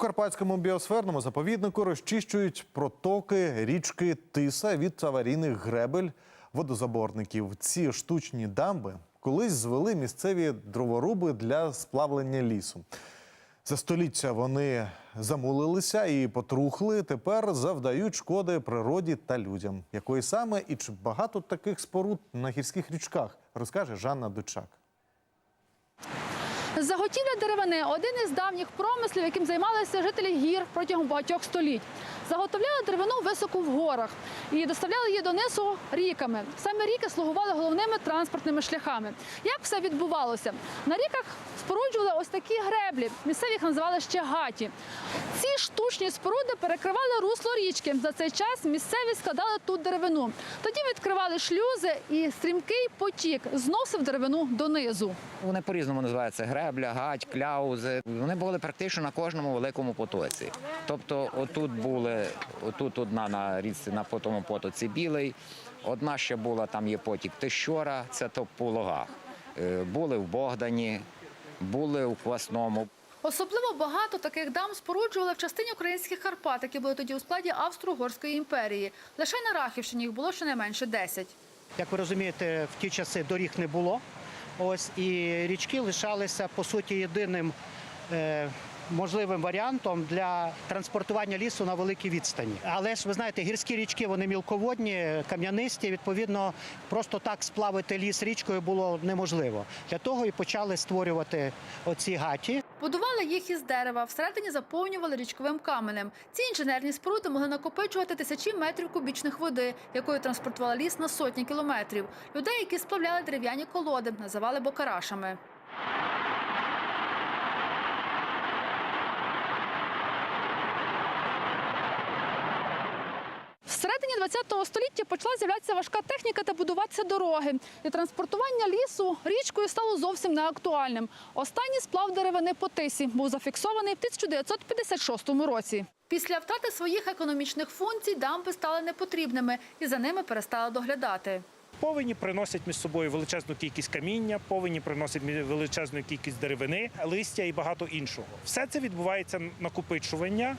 Карпатському біосферному заповіднику розчищують протоки річки Тиса від аварійних гребель водозаборників. Ці штучні дамби колись звели місцеві дроворуби для сплавлення лісу. За століття вони замулилися і потрухли. Тепер завдають шкоди природі та людям. Якої саме і чи багато таких споруд на гірських річках, розкаже Жанна Дучак. Заготівля деревини один із давніх промислів, яким займалися жителі гір протягом багатьох століть. Заготовляли деревину високо в горах і доставляли її донизу ріками. Саме ріки слугували головними транспортними шляхами. Як все відбувалося? На ріках споруджували ось такі греблі. Місцеві їх називали ще гаті. Ці штучні споруди перекривали русло річки. За цей час місцеві складали тут деревину. Тоді відкривали шлюзи, і стрімкий потік зносив деревину донизу. Вони по-різному називаються гребля, гать, кляузи. Вони були практично на кожному великому потоці. Тобто, отут були, отут одна на річці на тому потоці білий, одна ще була, там є потік Тищора, це то по логах. Е, Були в Богдані, були у Квасному. Особливо багато таких дам споруджували в частині українських Карпат, які були тоді у складі Австро-Угорської імперії. Лише на Рахівщині їх було щонайменше 10. Як ви розумієте, в ті часи доріг не було. Ось і річки лишалися по суті єдиним е, можливим варіантом для транспортування лісу на великій відстані. Але ж ви знаєте, гірські річки вони мілководні, кам'янисті. Відповідно, просто так сплавити ліс річкою було неможливо. Для того і почали створювати оці гаті. Будували їх із дерева, всередині заповнювали річковим каменем. Ці інженерні споруди могли накопичувати тисячі метрів кубічних води, якою транспортували ліс на сотні кілометрів. Людей, які сплавляли дерев'яні колоди, називали бокарашами. Всередині ХХ століття почала з'являтися важка техніка та будуватися дороги. І транспортування лісу річкою стало зовсім неактуальним. Останній сплав деревини по тисі був зафіксований в 1956 році. Після втрати своїх економічних функцій дамби стали непотрібними і за ними перестали доглядати. Повені приносять між собою величезну кількість каміння, повені приносять величезну кількість деревини, листя і багато іншого. Все це відбувається накопичування.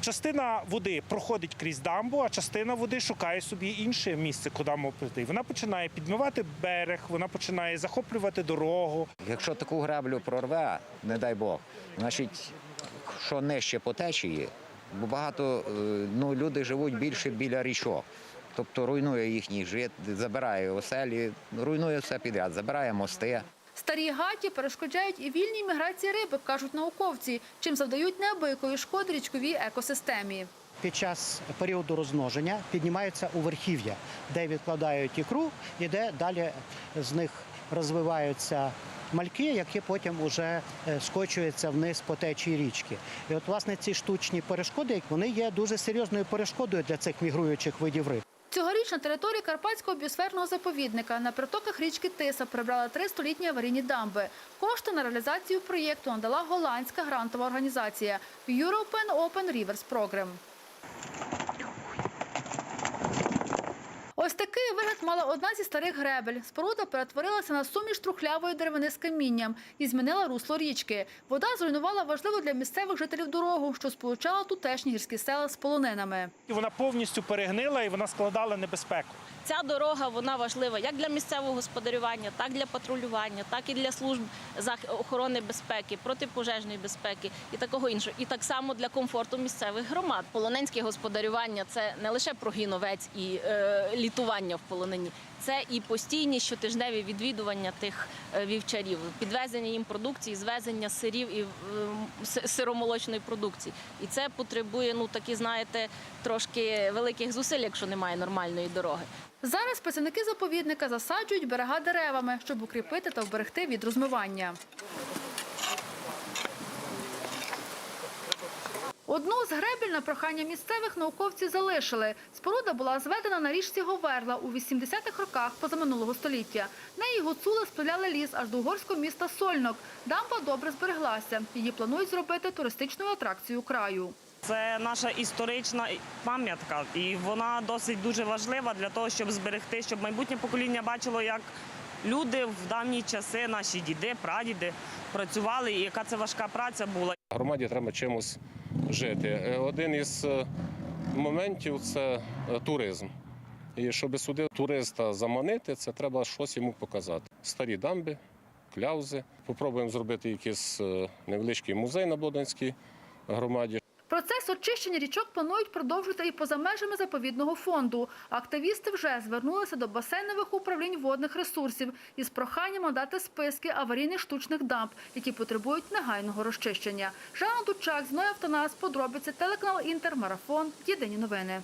Частина води проходить крізь дамбу, а частина води шукає собі інше місце, куди може прийти. Вона починає підмивати берег, вона починає захоплювати дорогу. Якщо таку греблю прорве, не дай Бог, значить, що нижче по течії, бо багато е, ну, люди живуть більше біля річок. Тобто руйнує їхній жит, забирає оселі, руйнує все підряд, забирає мости. Старі гаті перешкоджають і вільній міграції риби, кажуть науковці, чим завдають неабиякої шкоди річковій екосистемі. Під час періоду розмноження піднімаються у верхів'я, де відкладають ікру і де далі з них розвиваються мальки, які потім вже е, скочуються вниз по течії річки. І от власне ці штучні перешкоди вони є дуже серйозною перешкодою для цих мігруючих видів риб. Цьогоріч на території Карпатського біосферного заповідника на притоках річки Тиса прибрали три столітні аварійні дамби. Кошти на реалізацію проєкту надала голландська грантова організація European Open Rivers Program. Ось такий вигляд мала одна зі старих гребель. Споруда перетворилася на суміш трухлявої деревини з камінням і змінила русло річки. Вода зруйнувала важливу для місцевих жителів дорогу, що сполучала тутешні гірські села з полонинами. Вона повністю перегнила і вона складала небезпеку. Ця дорога вона важлива як для місцевого господарювання, так для патрулювання, так і для служб охорони безпеки, протипожежної безпеки і такого іншого. І так само для комфорту місцевих громад. Полоненське господарювання це не лише прогін овець і е, літування в полонині. Це і постійні щотижневі відвідування тих е, вівчарів, підвезення їм продукції, звезення сирів і е, сиромолочної продукції. І це потребує, ну такі знаєте, трошки великих зусиль, якщо немає нормальної дороги. Зараз працівники заповідника засаджують берега деревами, щоб укріпити та вберегти від розмивання. Одну з гребель на прохання місцевих науковці залишили. Споруда була зведена на річці Говерла у 80-х роках позаминулого століття. Неї гуцули спиляли ліс аж до угорського міста Сольнок. Дамба добре збереглася. Її планують зробити туристичною атракцією краю. Це наша історична пам'ятка, і вона досить дуже важлива для того, щоб зберегти, щоб майбутнє покоління бачило, як люди в давні часи, наші діди, прадіди працювали, і яка це важка праця була. Громаді треба чимось жити. Е, Один із е, моментів це е, туризм. І щоб сюди туриста заманити, це треба щось йому показати. Старі дамби, кляузи. Попробуємо зробити якийсь невеличкий музей на Боденській громаді. Процес очищення річок планують продовжити і поза межами заповідного фонду. Активісти вже звернулися до басейнових управлінь водних ресурсів із проханням надати списки аварійних штучних дамб, які потребують негайного розчищення. Жанна Дучак, Зноя Автонас, подробиці, телеканал Інтермарафон. Єдині новини.